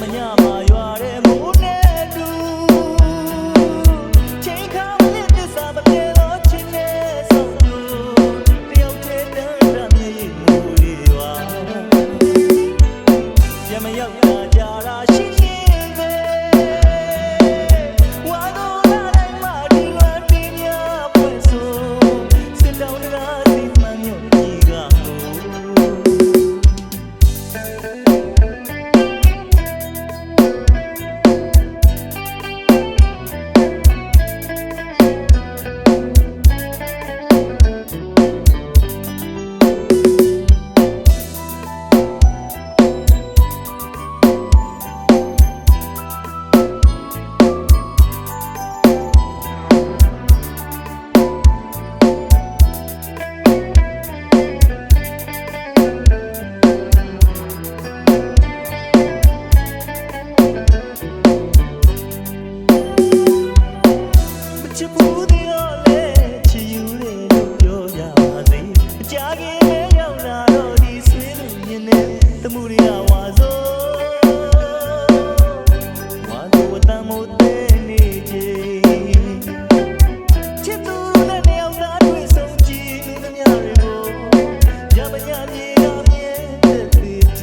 မညမှာ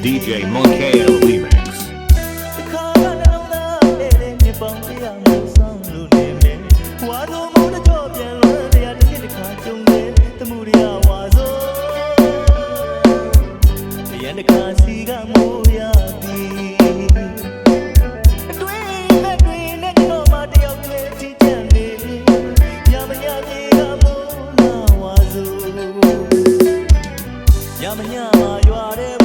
DJ Monkeo Remix. The car and the နကစီကမိုးရသည်အတွင်းနဲ့တွင်နဲ့ကျွန်တော်မတယောက်တည်းချစ်ချင်နေညမညကြီးကမိုးလာဝါစုညမညမှာရွာတဲ့